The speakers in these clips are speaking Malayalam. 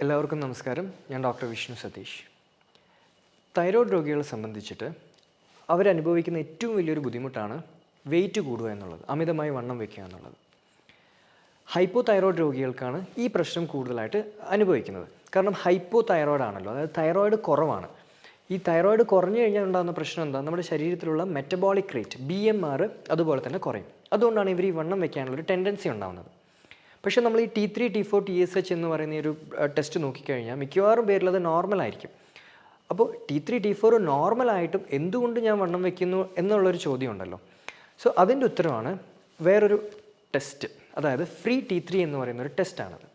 എല്ലാവർക്കും നമസ്കാരം. ഞാൻ ഡോക്ടർ വിഷ്ണു സതീഷ്. തൈറോയ്ഡ് രോഗികളെ സംബന്ധിച്ചിട്ട് അവരനുഭവിക്കുന്ന ഏറ്റവും വലിയൊരു ബുദ്ധിമുട്ടാണ് വെയിറ്റ് കൂടുക എന്നുള്ളത് അമിതമായി വണ്ണം വയ്ക്കുക എന്നുള്ളത്. ഹൈപ്പോ തൈറോയ്ഡ് രോഗികൾക്കാണ് ഈ പ്രശ്നം കൂടുതലായിട്ട് അനുഭവിക്കുന്നത്. കാരണം ഹൈപ്പോ തൈറോയ്ഡ് ആണല്ലോ അതായത് തൈറോയ്ഡ് കുറവാണ്. ഈ തൈറോയ്ഡ് കുറഞ്ഞു കഴിഞ്ഞാൽ ഉണ്ടാകുന്ന പ്രശ്നം എന്താ? നമ്മുടെ ശരീരത്തിലുള്ള metabolic rate B M R അതുപോലെ തന്നെ കുറയും. അതുകൊണ്ടാണ് ഇവർ ഈ വണ്ണം വയ്ക്കാനുള്ളൊരു ടെൻഡൻസി ഉണ്ടാകുന്നത് പക്ഷേ നമ്മൾ ഈ T three T four T S H എന്ന് പറയുന്ന ഒരു ടെസ്റ്റ് നോക്കിക്കഴിഞ്ഞാൽ മിക്കവാറും നോർമൽ ആയിരിക്കും. അപ്പോൾ ടി ത്രീ ടി ഫോർ നോർമലായിട്ടും എന്തുകൊണ്ട് ഞാൻ വണ്ണം വെക്കുന്നു എന്നുള്ളൊരു ചോദ്യം ഉണ്ടല്ലോ സോ അതിന്റെ ഉത്തരവാണ് വേറൊരു ടെസ്റ്റ് അതായത് ഫ്രീ ടി ത്രീ എന്ന് പറയുന്ന ഒരു ടെസ്റ്റാണത്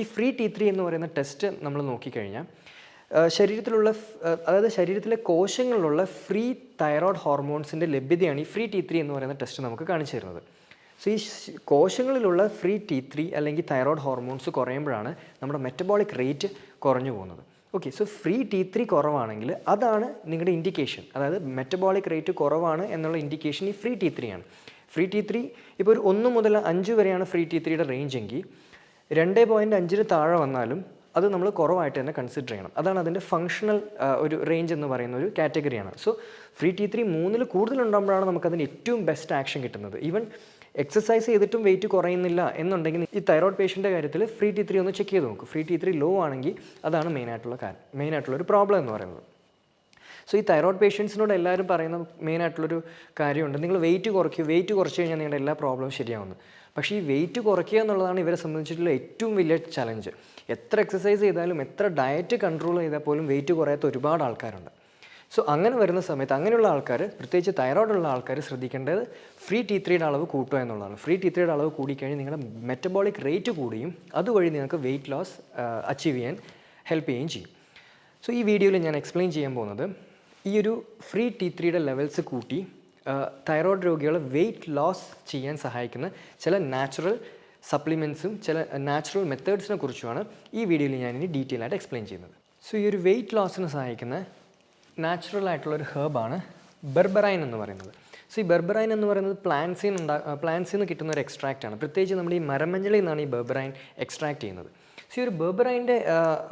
ഈ ഫ്രീ ടി ത്രീ എന്ന് പറയുന്ന ടെസ്റ്റ് നമ്മൾ നോക്കിക്കഴിഞ്ഞാൽ ശരീരത്തിലുള്ള അതായത് ശരീരത്തിലെ കോശങ്ങളിലുള്ള ഫ്രീ തൈറോയ്ഡ് ഹോർമോൺസിന്റെ ലഭ്യതയാണ് ഈ ഫ്രീ ടി ത്രീ എന്ന് പറയുന്ന ടെസ്റ്റ് നമുക്ക് കാണിച്ചു തരുന്നത്. സോ ഈ കോശങ്ങളിലുള്ള ഫ്രീ ടി ത്രീ അല്ലെങ്കിൽ തൈറോയ്ഡ് ഹോർമോൺസ് കുറയുമ്പോഴാണ് നമ്മുടെ മെറ്റബോളിക് റേറ്റ് കുറഞ്ഞു പോകുന്നത്. Okay so free T three കുറവാണെങ്കിൽ അതാണ് നിങ്ങളുടെ ഇൻഡിക്കേഷൻ അതായത് മെറ്റബോളിക് റേറ്റ് കുറവാണ് എന്നുള്ള ഇൻഡിക്കേഷൻ ഈ ഫ്രീ ടി ത്രീ ആണ്. ഫ്രീ ടി ത്രീ ഇപ്പോൾ ഒരു ഒന്ന് മുതൽ അഞ്ച് വരെയാണ് ഫ്രീ ടി ത്രീയുടെ റേഞ്ച് എങ്കിൽ രണ്ട് പോയിന്റ് അഞ്ചിന് താഴെ വന്നാലും അത് നമ്മൾ കുറവായിട്ട് തന്നെ കൺസിഡർ ചെയ്യണം. അതാണ് അതിന്റെ ഫങ്ഷണൽ ഒരു റേഞ്ച് എന്ന് പറയുന്ന ഒരു കാറ്റഗറിയാണ് സോ ഫ്രീ ടി ത്രീ മൂന്നിൽ കൂടുതലുണ്ടാകുമ്പോഴാണ് നമുക്കതിന് ഏറ്റവും ബെസ്റ്റ് ആക്ഷൻ കിട്ടുന്നത്. ഈവൻ എക്സസൈസ് ചെയ്തിട്ടും വെയിറ്റ് കുറയുന്നില്ല എന്നുണ്ടെങ്കിൽ ഈ തൈറോയ്ഡ് പേഷ്യന്റെ കാര്യത്തിൽ ഫ്രീ ടി ത്രീ ഒന്ന് ചെക്ക് ചെയ്ത് നോക്കും. ഫ്രീ ടി ത്രീ ലോ ആണെങ്കിൽ അതാണ് മെയിനായിട്ടുള്ള കാര്യം മെയിനായിട്ടുള്ള ഒരു പ്രോബ്ലം എന്ന് പറയുന്നത്. സോ ഈ തൈറോയ്ഡ് പേഷ്യൻസിനോട് എല്ലാവരും പറയുന്ന മെയിൻ ആയിട്ടുള്ളൊരു കാര്യമുണ്ട്. നിങ്ങൾ വെയിറ്റ് കുറയ്ക്കുക വെയിറ്റ് കുറച്ച് കഴിഞ്ഞാൽ നിങ്ങളുടെ എല്ലാ പ്രോബ്ലവും ശരിയാവുന്നു. പക്ഷേ ഈ വെയിറ്റ് കുറയ്ക്കുക എന്നുള്ളതാണ് ഇവരെ സംബന്ധിച്ചിട്ടുള്ള ഏറ്റവും വലിയ ചലഞ്ച് എത്ര എക്സസൈസ് ചെയ്താലും എത്ര ഡയറ്റ് കൺട്രോൾ ചെയ്താൽ പോലും വെയിറ്റ് കുറയാത്ത ഒരുപാട് ആൾക്കാരുണ്ട്. സോ അങ്ങനെ വരുന്ന സമയത്ത് അങ്ങനെയുള്ള ആൾക്കാർ പ്രത്യേകിച്ച് തൈറോയിഡുള്ള ആൾക്കാർ ശ്രദ്ധിക്കേണ്ടത് ഫ്രീ ടി ത്രീയുടെ അളവ് കൂട്ടുക എന്നുള്ളതാണ്. ഫ്രീ ടി ത്രീയുടെ അളവ് കൂടിക്കഴിഞ്ഞാൽ നിങ്ങളുടെ മെറ്റബോളിക് റേറ്റ് കൂടിയും അതുവഴി നിങ്ങൾക്ക് വെയിറ്റ് ലോസ് അച്ചീവ് ചെയ്യാൻ ഹെൽപ്പ് ചെയ്യുകയും ചെയ്യും. സോ ഈ വീഡിയോയിൽ ഞാൻ എക്സ്പ്ലെയിൻ ചെയ്യാൻ പോകുന്നത് ഈ ഒരു ഫ്രീ ടി ത്രീയുടെ ലെവൽസ് കൂട്ടി തൈറോയ്ഡ് രോഗികളെ വെയിറ്റ് ലോസ് ചെയ്യാൻ സഹായിക്കുന്ന ചില നാച്ചുറൽ സപ്ലിമെൻസും ചില നാച്ചുറൽ മെത്തേഡ്സിനെ കുറിച്ചുമാണ് ഈ വീഡിയോയിൽ ഞാനിനി ഡീറ്റെയിൽ ആയിട്ട് എക്സ്പ്ലെയിൻ ചെയ്യുന്നത്. സോ ഈ ഒരു വെയിറ്റ് ലോസിന് സഹായിക്കുന്ന നാച്ചുറൽ ആയിട്ടുള്ള ഒരു ഹേർബാണ് ബെർബറൈൻ എന്ന് പറയുന്നത്. സോ ഈ ബെർബറൈൻ എന്ന് പറയുന്നത് പ്ലാന്റ്സിൽ നിന്ന് ഉണ്ടാ പ്ലാന്റ്സിൽ നിന്ന് കിട്ടുന്ന ഒരു എക്സ്ട്രാക്റ്റാണ് പ്രത്യേകിച്ച് നമ്മൾ ഈ മരമഞ്ഞളിൽ നിന്നാണ് ഈ ബെർബറൈൻ എക്സ്ട്രാക്ട് ചെയ്യുന്നത്. സോ ഈ ഒരു ബെർബറൈന്റെ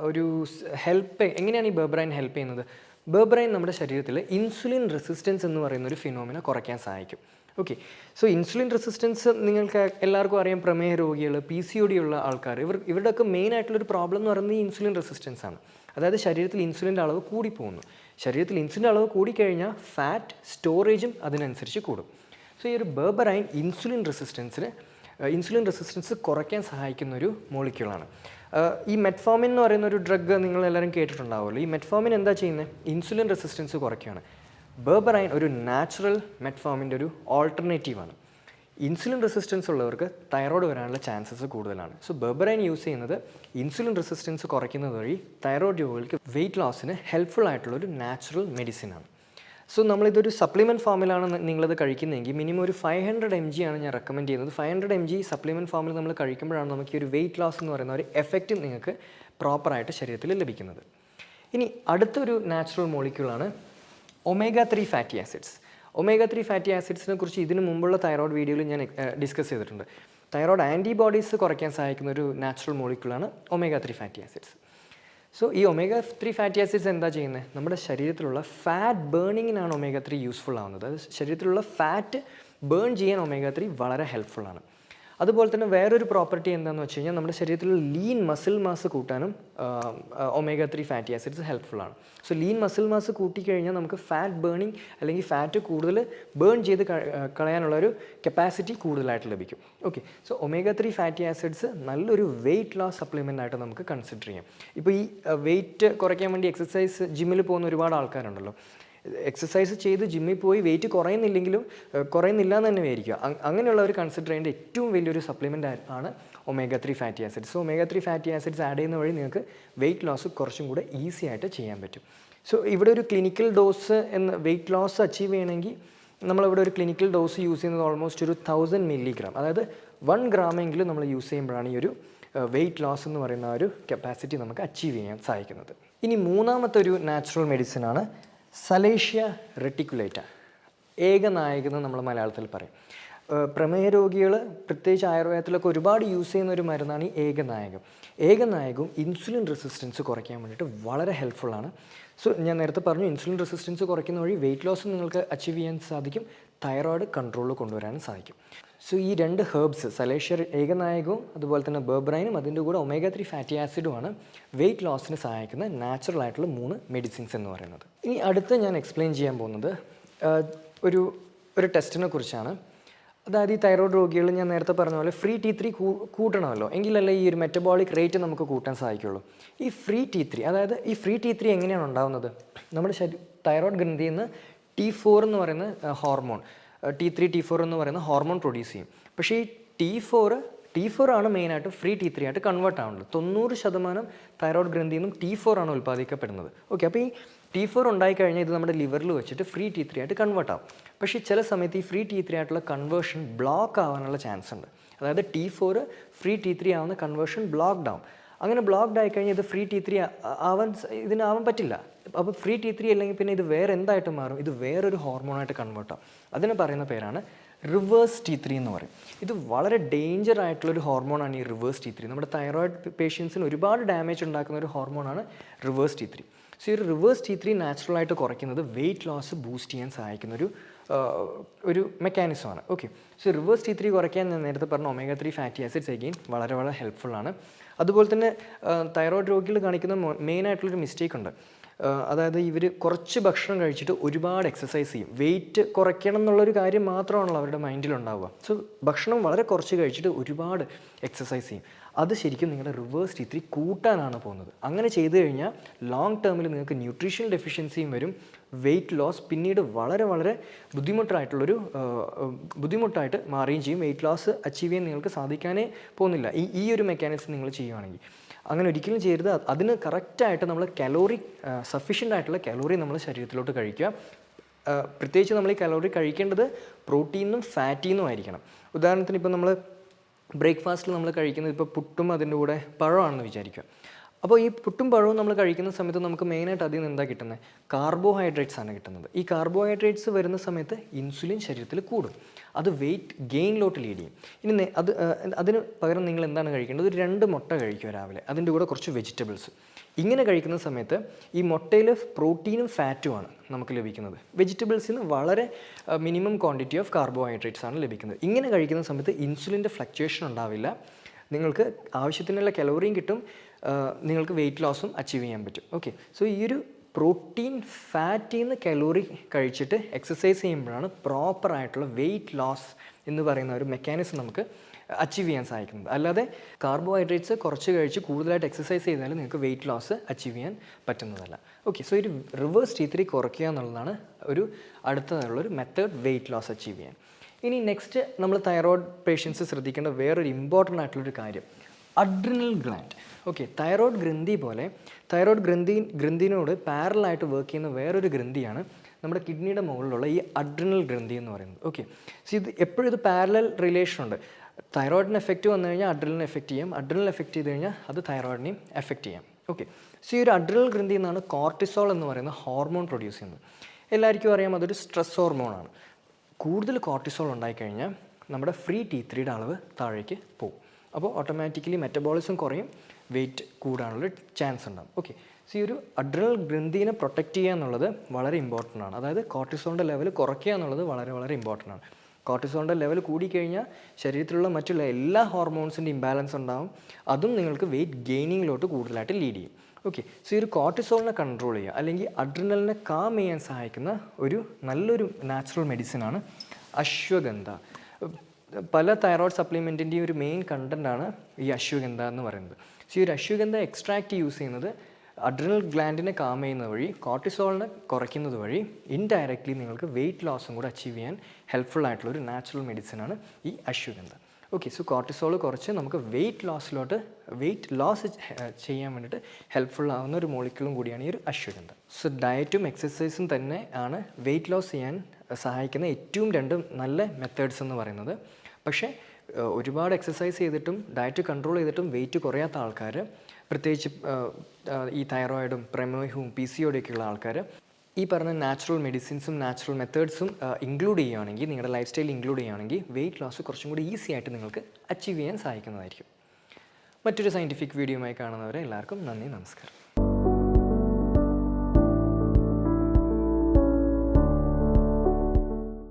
ഒരു ഹെൽപ്പ് എങ്ങനെയാണ് ഈ ബെർബറൈൻ ഹെൽപ്പ് ചെയ്യുന്നത്? ബെർബറൈൻ നമ്മുടെ ശരീരത്തിൽ ഇൻസുലിൻ റെസിസ്റ്റൻസ് എന്ന് പറയുന്ന ഒരു ഫിനോമിന കുറയ്ക്കാൻ സഹായിക്കും. ഓക്കെ സോ ഇൻസുലിൻ റെസിസ്റ്റൻസ് നിങ്ങൾക്ക് എല്ലാവർക്കും അറിയാം പ്രമേഹ രോഗികൾ പി സി ഒ ഡി ഉള്ള ആൾക്കാർ ഇവർ ഇവരുടെയൊക്കെ മെയിൻ ആയിട്ടുള്ളൊരു പ്രോബ്ലം എന്ന് പറയുന്നത് ഈ ഇൻസുലിൻ റെസിസ്റ്റൻസ് ആണ്. അതായത് ശരീരത്തിൽ ഇൻസുലിന്റെ അളവ് കൂടിപ്പോകുന്നു. ശരീരത്തിൽ ഇൻസുലിന്റെ അളവ് കൂടിക്കഴിഞ്ഞാൽ ഫാറ്റ് സ്റ്റോറേജും അതിനനുസരിച്ച് കൂടും. സോ ഈ ഒരു ബേബറൈൻ ഇൻസുലിൻ റെസിസ്റ്റൻസിന് ഇൻസുലിൻ റെസിസ്റ്റൻസ് കുറയ്ക്കാൻ സഹായിക്കുന്ന ഒരു മോളിക്യൂളാണ് ഈ മെറ്റ്ഫോമിൻ എന്ന് പറയുന്ന ഒരു ഡ്രഗ് നിങ്ങൾ എല്ലാവരും കേട്ടിട്ടുണ്ടാവുമല്ലോ. ഈ മെറ്റ്ഫോമിൻ എന്താ ചെയ്യുന്നത്? Insulin resistance കുറയ്ക്കുകയാണ്. ബേബറൈൻ ഒരു നാച്ചുറൽ മെറ്റ്ഫോമിന്റെ ഒരു ഓൾട്ടർനേറ്റീവാണ് ഇൻസുലിൻ റെസിസ്റ്റൻസ് ഉള്ളവർക്ക് തൈറോയ്ഡ് വരാനുള്ള ചാൻസസ് കൂടുതലാണ്. സോ ബെബറൈൻ യൂസ് ചെയ്യുന്നത് ഇൻസുലിൻ റെസിസ്റ്റൻസ് കുറയ്ക്കുന്നത് വഴി തൈറോയ്ഡ് രോഗികൾക്ക് വെയിറ്റ് ലോസിന് ഹെൽപ്ഫുൾ ആയിട്ടുള്ള ഒരു നാച്ചുറൽ മെഡിസിൻ ആണ്. സോ നമ്മളിതൊരു സപ്ലിമെന്റ് ഫോമിലാണ് നിങ്ങളിത് കഴിക്കുന്നതെങ്കിൽ മിനിമം ഒരു ഫൈവ് ഹൺഡ്രഡ് എം ജി ആണ് ഞാൻ റെക്കമെൻഡ് ചെയ്യുന്നത്. Five hundred M G supplement ഫോമിൽ നമ്മൾ കഴിക്കുമ്പോഴാണ് നമുക്ക് ഈ ഒരു വെയിറ്റ് ലോസ് എന്ന് പറയുന്ന ഒരു എഫക്റ്റ് നിങ്ങൾക്ക് പ്രോപ്പറായിട്ട് ശരീരത്തിൽ ലഭിക്കുന്നത്. ഇനി അടുത്തൊരു natural മോളിക്യൂളാണ് omega three fatty acids omega three fatty ആസിഡ്സിനെ കുറിച്ച് ഇതിനു മുമ്പുള്ള തൈറോയ്ഡ് വീഡിയോയിൽ ഞാൻ ഡിസ്കസ് ചെയ്തിട്ടുണ്ട്. തൈറോയ്ഡ് ആന്റിബോഡീസ് കുറയ്ക്കാൻ സഹായിക്കുന്ന ഒരു natural മോളിക്യൂളാണ് omega three fatty acids so ഈ ഒമേഗ ത്രീ ഫാറ്റി ആസിഡ്സ് എന്താ ചെയ്യുന്നത് നമ്മുടെ ശരീരത്തിലുള്ള ഫാറ്റ് ബേണിങ്ങിനാണ് ഒമേഗ ത്രീ യൂസ്ഫുൾ ആവുന്നത്. അത് ശരീരത്തിലുള്ള ഫാറ്റ് ബേൺ ചെയ്യാൻ ഒമേഗ ത്രീ വളരെ ഹെൽപ്ഫുൾ ആണ്. അതുപോലെ തന്നെ വേറൊരു പ്രോപ്പർട്ടി എന്താണെന്ന് വെച്ച് കഴിഞ്ഞാൽ നമ്മുടെ ശരീരത്തിൽ ലീൻ മസിൽ മാസ് കൂട്ടാനും omega three fatty acids helpful ആണ്. സോ ലീൻ മസിൽ മാസ് കൂട്ടിക്കഴിഞ്ഞാൽ നമുക്ക് ഫാറ്റ് ബേണിംഗ് അല്ലെങ്കിൽ ഫാറ്റ് കൂടുതൽ ബേൺ ചെയ്ത് കളയാനുള്ള ഒരു കപ്പാസിറ്റി കൂടുതലായിട്ട് ലഭിക്കും. Okay so omega three fatty acids നല്ലൊരു വെയിറ്റ് ലോസ് സപ്ലിമെന്റ് ആയിട്ട് നമുക്ക് കൺസിഡർ ചെയ്യാം. ഇപ്പോൾ ഈ വെയിറ്റ് കുറയ്ക്കാൻ വേണ്ടി എക്സസൈസ് ജിമ്മിൽ പോകുന്ന ഒരുപാട് ആൾക്കാരുണ്ടല്ലോ. എക്സസൈസ് ചെയ്ത് ജിമ്മിൽ പോയി വെയിറ്റ് കുറയുന്നില്ലെങ്കിലും കുറയുന്നില്ല എന്ന് തന്നെ വിചാരിക്കുക. അങ്ങനെയുള്ള ഒരു ചെയ്യേണ്ട ഏറ്റവും വലിയൊരു സപ്ലിമെന്റ് ആണ് omega three fatty acids so omega three fatty acids add ചെയ്യുന്ന വഴി നിങ്ങൾക്ക് വെയിറ്റ് ലോസ് കുറച്ചും കൂടെ ഈസി ആയിട്ട് ചെയ്യാൻ പറ്റും. സോ ഇവിടെ ഒരു ക്ലിനിക്കൽ ഡോസ് എന്ന് വെയിറ്റ് ലോസ് അച്ചീവ് ചെയ്യണമെങ്കിൽ നമ്മളിവിടെ ഒരു ക്ലിനിക്കൽ ഡോസ് യൂസ് ചെയ്യുന്നത് ഓൾമോസ്റ്റ് ഒരു തൗസൻഡ് മില്ലിഗ്രാം അതായത് വൺ ഗ്രാമെങ്കിലും നമ്മൾ യൂസ് ചെയ്യുമ്പോഴാണ് ഈ ഒരു വെയിറ്റ് ലോസ് എന്ന് പറയുന്ന ഒരു കപ്പാസിറ്റി നമുക്ക് അച്ചീവ് ചെയ്യാൻ സഹായിക്കുന്നത് ഇനി മൂന്നാമത്തെ ഒരു നാച്ചുറൽ മെഡിസിനാണ് സലേഷ്യ റെട്ടിക്കുലേറ്റ. ഏകനായകെന്ന് നമ്മൾ മലയാളത്തിൽ പറയും. പ്രമേയ രോഗികൾ പ്രത്യേകിച്ച് ആയുർവേദത്തിലൊക്കെ ഒരുപാട് യൂസ് ചെയ്യുന്ന ഒരു മരുന്നാണ് ഈ ഏകനായകം ഏകനായകവും ഇൻസുലിൻ റെസിസ്റ്റൻസ് കുറയ്ക്കാൻ വേണ്ടിയിട്ട് വളരെ ഹെൽപ്ഫുള്ളാണ് സോ ഞാൻ നേരത്തെ പറഞ്ഞു ഇൻസുലിൻ റെസിസ്റ്റൻസ് കുറയ്ക്കുന്ന വഴി വെയിറ്റ് ലോസ് നിങ്ങൾക്ക് അച്ചീവ് ചെയ്യാൻ സാധിക്കും. തൈറോയ്ഡ് കൺട്രോളിൽ കൊണ്ടുവരാനും സാധിക്കും. സോ ഈ രണ്ട് ഹെർബ്സ് സലേഷ്യർ ഏകനായകവും അതുപോലെ തന്നെ ബെർബ്രൈനും അതിന്റെ കൂടെ ഒമേഗ ത്രീ ഫാറ്റി ആസിഡുമാണ് വെയിറ്റ് ലോസിന് സഹായിക്കുന്ന നാച്ചുറൽ ആയിട്ടുള്ള മൂന്ന് മെഡിസിൻസ് എന്ന് പറയുന്നത്. ഇനി അടുത്ത് ഞാൻ എക്സ്പ്ലെയിൻ ചെയ്യാൻ പോകുന്നത് ഒരു ഒരു ടെസ്റ്റിനെ കുറിച്ചാണ്. അതായത് ഈ തൈറോയ്ഡ് രോഗികൾ ഞാൻ നേരത്തെ പറഞ്ഞ പോലെ ഫ്രീ ടി ത്രീ കൂട്ടണമല്ലോ. എങ്കിലല്ലേ ഈ ഒരു മെറ്റബോളിക് റേറ്റ് നമുക്ക് കൂട്ടാൻ സാധിക്കുള്ളൂ ഈ ഫ്രീ ടി ത്രീ അതായത് ഈ ഫ്രീ ടി ത്രീ എങ്ങനെയാണ് ഉണ്ടാകുന്നത് നമ്മുടെ ശരീരം തൈറോയ്ഡ് ഗ്രന്ഥിയിൽ നിന്ന് ടി ഫോർ എന്ന് പറയുന്ന hormone T three T four എന്ന് പറയുന്ന ഹോർമോൺ പ്രൊഡ്യൂസ് ചെയ്യും. പക്ഷേ ഈ ടി ഫോർ ടി ഫോർ ആണ് മെയിനായിട്ട് ഫ്രീ ടി ത്രീ ആയിട്ട് കൺവേർട്ട് ആവുന്നത്. തൊണ്ണൂറ് ശതമാനം തൈറോയ്ഡ് ഗ്രന്ഥിയിൽ നിന്നും ടി ഫോർ ആണ് ഉൽപ്പാദിക്കപ്പെടുന്നത്. ഓക്കെ അപ്പോൾ ഈ ടി ഫോർ ഉണ്ടായിക്കഴിഞ്ഞാൽ ഇത് നമ്മുടെ ലിവറിൽ വെച്ചിട്ട് ഫ്രീ ടി ത്രീ ആയിട്ട് കൺവേർട്ട് ആവും. പക്ഷേ ചില സമയത്ത് ഈ ഫ്രീ ടി ത്രീ ആയിട്ടുള്ള കൺവേർഷൻ ബ്ലോക്ക് ആവാനുള്ള ചാൻസ് ഉണ്ട്. അതായത് T four free T three ആവുന്ന കൺവേർഷൻ ബ്ലോക്ക്ഡ് ആവും. അങ്ങനെ ബ്ലോക്ക്ഡ് ആയിക്കഴിഞ്ഞാൽ ഇത് ഫ്രീ ടി ത്രീ ആവാൻ ഇതിനാവാൻ പറ്റില്ല. അപ്പോൾ ഫ്രീ ടി ത്രീ അല്ലെങ്കിൽ പിന്നെ ഇത് വേറെ എന്തായിട്ട് മാറും? ഇത് വേറൊരു ഹോർമോണായിട്ട് കൺവേർട്ട് ആവും. അതിന് പറയുന്ന പേരാണ് റിവേഴ്സ് ടി ത്രീ എന്ന് പറയും. ഇത് വളരെ ഡേഞ്ചർ ആയിട്ടുള്ളൊരു ഹോർമോണാണ് ഈ റിവേഴ്സ് ടി ത്രീ നമ്മുടെ തൈറോയിഡ് പേഷ്യൻസിന് ഒരുപാട് ഡാമേജ് ഉണ്ടാക്കുന്ന ഒരു ഹോർമോണാണ് റിവേഴ്സ് ടി ത്രീ സോ ഈ റിവേഴ്സ് ടി ത്രീ നാച്ചുറലായിട്ട് കുറയ്ക്കുന്നത് വെയിറ്റ് ലോസ് ബൂസ്റ്റ് ചെയ്യാൻ സഹായിക്കുന്ന ഒരു ഒരു മെക്കാനിസമാണ് okay so reverse T three കുറയ്ക്കാൻ ഞാൻ നേരത്തെ പറഞ്ഞ omega three fatty acids again വളരെ വളരെ ഹെൽപ്ഫുള്ളാണ് അതുപോലെ തന്നെ തൈറോയ്ഡ് രോഗികൾ കാണിക്കുന്ന മെയിൻ ആയിട്ടുള്ളൊരു മിസ്റ്റേക്ക് ഉണ്ട്. അതായത് ഇവർ കുറച്ച് ഭക്ഷണം കഴിച്ചിട്ട് ഒരുപാട് എക്സസൈസ് ചെയ്യും. വെയിറ്റ് കുറയ്ക്കണം എന്നുള്ളൊരു കാര്യം മാത്രമാണല്ലോ അവരുടെ മൈൻഡിലുണ്ടാവുക സോ ഭക്ഷണം വളരെ കുറച്ച് കഴിച്ചിട്ട് ഒരുപാട് എക്സസൈസ് ചെയ്യും. അത് ശരിക്കും നിങ്ങളുടെ റിവേഴ്സ് ടി കൂട്ടാനാണ് പോകുന്നത്. അങ്ങനെ ചെയ്തു കഴിഞ്ഞാൽ ലോങ് ടേമിൽ നിങ്ങൾക്ക് ന്യൂട്രീഷൻ ഡെഫിഷ്യൻസിയും വരും വെയിറ്റ് ലോസ് പിന്നീട് വളരെ വളരെ ബുദ്ധിമുട്ടായിട്ടുള്ളൊരു ബുദ്ധിമുട്ടായിട്ട് മാറുകയും ചെയ്യും. വെയിറ്റ് ലോസ് അച്ചീവ് ചെയ്യാൻ നിങ്ങൾക്ക് സാധിക്കാനേ പോകുന്നില്ല. ഈ ഈ ഒരു മെക്കാനിസം നിങ്ങൾ ചെയ്യുകയാണെങ്കിൽ അങ്ങനെ ഒരിക്കലും ചെയ്യരുത്. അത് അതിന് കറക്റ്റായിട്ട് നമ്മൾ കലോറി സഫീഷ്യന്റ് ആയിട്ടുള്ള കലോറി നമ്മൾ ശരീരത്തിലോട്ട് കഴിക്കുക. പ്രത്യേകിച്ച് നമ്മൾ ഈ കലോറി കഴിക്കേണ്ടത് പ്രോട്ടീനും ഫാറ്റീന്നും ആയിരിക്കണം. ഉദാഹരണത്തിന് ഇപ്പോൾ നമ്മൾ ബ്രേക്ക്ഫാസ്റ്റിൽ നമ്മൾ കഴിക്കുന്നത് ഇപ്പോൾ പുട്ടും അതിന്റെ കൂടെ പഴമാണെന്ന് വിചാരിക്കുക. അപ്പോൾ ഈ പുട്ടും പഴവും നമ്മൾ കഴിക്കുന്ന സമയത്ത് നമുക്ക് മെയിനായിട്ട് അതിൽ നിന്ന് എന്താ കിട്ടുന്നത്? കാർബോഹൈഡ്രേറ്റ്സ് ആണ് കിട്ടുന്നത്. ഈ കാർബോഹൈഡ്രേറ്റ്സ് വരുന്ന സമയത്ത് ഇൻസുലിൻ ശരീരത്തിൽ കൂടും. അത് വെയിറ്റ് ഗെയിനിലോട്ട് ലീഡ് ചെയ്യും. ഇനി അത് അതിന് പകരം നിങ്ങൾ എന്താണ് കഴിക്കേണ്ടത്? ഒരു രണ്ട് മുട്ട കഴിക്കുക രാവിലെ. അതിന്റെ കൂടെ കുറച്ച് വെജിറ്റബിൾസ് ഇങ്ങനെ കഴിക്കുന്ന സമയത്ത് ഈ മുട്ടയിൽ പ്രോട്ടീനും ഫാറ്റുമാണ് നമുക്ക് ലഭിക്കുന്നത്. വെജിറ്റബിൾസിൽ നിന്ന് വളരെ മിനിമം ക്വാണ്ടിറ്റി ഓഫ് കാർബോഹൈഡ്രേറ്റ്സ് ആണ് ലഭിക്കുന്നത്. ഇങ്ങനെ കഴിക്കുന്ന സമയത്ത് ഇൻസുലിന്റെ ഫ്ലക്ച്വേഷൻ ഉണ്ടാവില്ല. നിങ്ങൾക്ക് ആവശ്യത്തിനുള്ള കലോറിയും കിട്ടും. നിങ്ങൾക്ക് വെയിറ്റ് ലോസും അച്ചീവ് ചെയ്യാൻ പറ്റും. ഓക്കെ സോ ഈ ഒരു പ്രോട്ടീൻ ഫാറ്റിൽ നിന്ന് കലോറി കഴിച്ചിട്ട് എക്സസൈസ് ചെയ്യുമ്പോഴാണ് പ്രോപ്പറായിട്ടുള്ള വെയിറ്റ് ലോസ് എന്ന് പറയുന്ന ഒരു മെക്കാനിസം നമുക്ക് അച്ചീവ് ചെയ്യാൻ സാധിക്കുന്നത്. അല്ലാതെ കാർബോഹൈഡ്രേറ്റ്സ് കുറച്ച് കഴിച്ച് കൂടുതലായിട്ട് എക്സസൈസ് ചെയ്താൽ നിങ്ങൾക്ക് വെയിറ്റ് ലോസ് അച്ചീവ് ചെയ്യാൻ പറ്റുന്നതല്ല. ഓക്കെ സോ ഒരു റിവേഴ്സ് ടീ ത്രീ കുറയ്ക്കുക എന്നുള്ളതാണ് ഒരു അടുത്തതുള്ളൊരു മെത്തേഡ് വെയിറ്റ് ലോസ് അച്ചീവ് ചെയ്യാൻ. ഇനി നെക്സ്റ്റ് നമ്മൾ തൈറോയ്ഡ് പേഷ്യൻസ് ശ്രദ്ധിക്കേണ്ട വേറൊരു ഇമ്പോർട്ടന്റ് ആയിട്ടുള്ളൊരു കാര്യം. അഡ്രിനൽ ഗ്ലാൻഡ് ഓക്കെ തൈറോയ്ഡ് ഗ്രന്ഥി പോലെ തൈറോയ്ഡ് ഗ്രന്ഥി ഗ്രന്ഥിനോട് പാരലായിട്ട് വർക്ക് ചെയ്യുന്ന വേറൊരു ഗ്രന്ഥിയാണ് നമ്മുടെ കിഡ്നിയുടെ മുകളിലുള്ള ഈ അഡ്രിനൽ ഗ്രന്ഥി എന്ന് പറയുന്നത്. ഓക്കെ സോ ഇത് എപ്പോഴും ഇത് പാരലൽ റിലേഷൻ ഉണ്ട്. തൈറോയിഡിന് എഫക്റ്റ് വന്നു കഴിഞ്ഞാൽ അഡ്രിനൽ എഫക്റ്റ് ചെയ്യാം. അഡ്രിനൽ എഫക്റ്റ് ചെയ്ത് കഴിഞ്ഞാൽ അത് തൈറോയിഡിനെയും എഫക്റ്റ് ചെയ്യാം. ഓക്കെ സോ ഈ ഒരു അഡ്രിനൽ ഗ്രന്ഥി എന്നാണ് കോർട്ടിസോൾ എന്ന് പറയുന്ന ഹോർമോൺ പ്രൊഡ്യൂസ് ചെയ്യുന്നത്. എല്ലാവർക്കും അറിയാം അതൊരു സ്ട്രെസ് ഹോർമോണാണ് കൂടുതൽ കോർട്ടിസോൾ ഉണ്ടായിക്കഴിഞ്ഞാൽ നമ്മുടെ ഫ്രീ ടി ത്രീയുടെ അളവ് താഴേക്ക് പോകും. അപ്പോൾ ഓട്ടോമാറ്റിക്കലി മെറ്റബോളിസം കുറയും വെയിറ്റ് കൂടാനുള്ള ചാൻസ് ഉണ്ടാകും ഓക്കെ സോ ഈ ഒരു അഡ്രൽ ഗ്രന്ഥിനെ പ്രൊട്ടക്റ്റ് ചെയ്യുക എന്നുള്ളത് വളരെ ഇമ്പോർട്ടന്റ് ആണ്. അതായത് കോർട്ടിസോണിന്റെ ലെവൽ കുറയ്ക്കുക എന്നുള്ളത് വളരെ വളരെ ഇമ്പോർട്ടന്റ് ആണ്. കോർട്ടിസോണിന്റെ ലെവൽ കൂടിക്കഴിഞ്ഞാൽ ശരീരത്തിലുള്ള മറ്റുള്ള എല്ലാ ഹോർമോൺസിന്റെ ഇംബാലൻസ് ഉണ്ടാവും. അതും നിങ്ങൾക്ക് വെയിറ്റ് ഗെയിനിങ്ങിലോട്ട് കൂടുതലായിട്ട് ലീഡ് ചെയ്യും. ഓക്കെ സോ ഈ ഒരു കോർട്ടിസോളിനെ കൺട്രോൾ ചെയ്യുക അല്ലെങ്കിൽ അഡ്രിനലിനെ കാം ചെയ്യാൻ സഹായിക്കുന്ന ഒരു നല്ലൊരു നാച്ചുറൽ മെഡിസിനാണ് അശ്വഗന്ധ. പല തൈറോയ്ഡ് സപ്ലിമെന്റിന്റെയും ഒരു മെയിൻ കണ്ടന്റാണ് ഈ അശ്വഗന്ധ എന്ന് പറയുന്നത്. സോ ഈ ഒരു അശ്വഗന്ധ എക്സ്ട്രാക്റ്റ് യൂസ് ചെയ്യുന്നത് അഡ്രിനൽ ഗ്ലാൻഡിനെ കാം ചെയ്യുന്നത് വഴി കോർട്ടിസോളിനെ കുറയ്ക്കുന്നത് വഴി ഇൻഡയറക്റ്റ്ലി നിങ്ങൾക്ക് വെയിറ്റ് ലോസും കൂടെ അച്ചീവ് ചെയ്യാൻ ഹെൽപ്ഫുൾ ആയിട്ടുള്ള ഒരു നാച്ചുറൽ മെഡിസിനാണ് ഈ അശ്വഗന്ധ. ഓക്കെ സോ കോർട്ടിസോൾ കുറച്ച് നമുക്ക് വെയിറ്റ് ലോസിലോട്ട് വെയിറ്റ് ലോസ് ചെയ്യാൻ വേണ്ടിയിട്ട് ഹെൽപ്ഫുൾ ആവുന്ന ഒരു മോളിക്യൂളും കൂടിയാണ് ഈ ഒരു അശ്വഗന്ധ. സോ ഡയറ്റും എക്സസൈസും തന്നെ ആണ് വെയിറ്റ് ലോസ് ചെയ്യാൻ സഹായിക്കുന്ന ഏറ്റവും രണ്ട് നല്ല മെത്തേഡ്സ് എന്ന് പറയുന്നത് പക്ഷേ ഒരുപാട് എക്സസൈസ് ചെയ്തിട്ടും ഡയറ്റ് കൺട്രോൾ ചെയ്തിട്ടും വെയിറ്റ് കുറയാത്ത ആൾക്കാർ പ്രത്യേകിച്ച് ഈ തൈറോയിഡും പ്രമേഹവും പി സി ഒക്കെയുള്ള ആൾക്കാർ ഈ പറഞ്ഞ നാച്ചുറൽ മെഡിസിൻസും നാച്ചുറൽ മെത്തേഡ്സും ഇൻക്ലൂഡ് ചെയ്യുകയാണെങ്കിൽ നിങ്ങളുടെ ലൈഫ് സ്റ്റൈൽ ഇൻക്ലൂഡ് ചെയ്യുകയാണെങ്കിൽ വെയിറ്റ് ലോസ് കുറച്ചും കൂടി ഈസി ആയിട്ട് നിങ്ങൾക്ക് അച്ചീവ് ചെയ്യാൻ സഹായിക്കുന്നതായിരിക്കും മറ്റൊരു സയന്റിഫിക് വീഡിയോയുമായി കാണുന്നവരെ എല്ലാവർക്കും നന്ദി നമസ്കാരം.